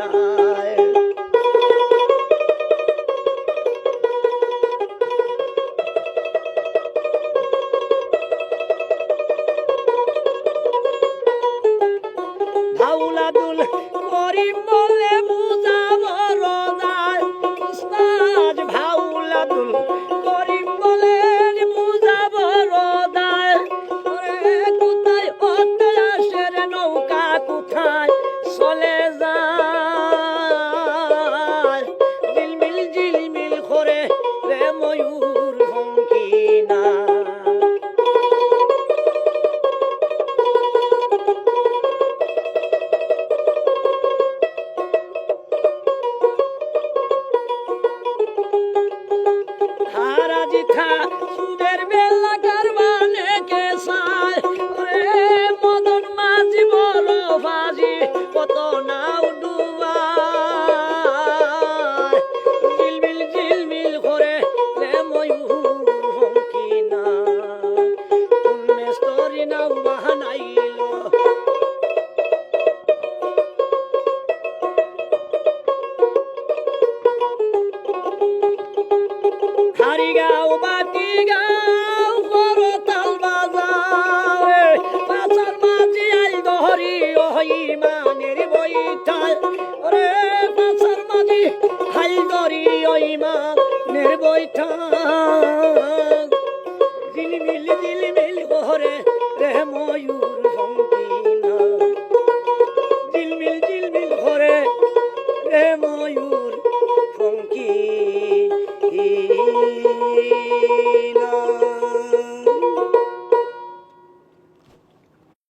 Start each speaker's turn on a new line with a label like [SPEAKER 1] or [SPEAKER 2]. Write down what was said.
[SPEAKER 1] যায় ধাউলাদুল করিম বলে বুঝাবো রোজার উস্তাদ ভাউলাদুল বৈঠা সুদের বেলা কারবানে কে সায় ওরে মদন মাঝি রে বাহানাইল হারি গাও বাটি গাও বড় তাল বাজাও পাচার মাঝি আই ধরি ওই মানের বইঠাল রে পাচার মাঝি হাই ধরি ওই মানের বইঠাল ঝিলমিল ঝিলমিল ঘরে রে ময়ূর Nina.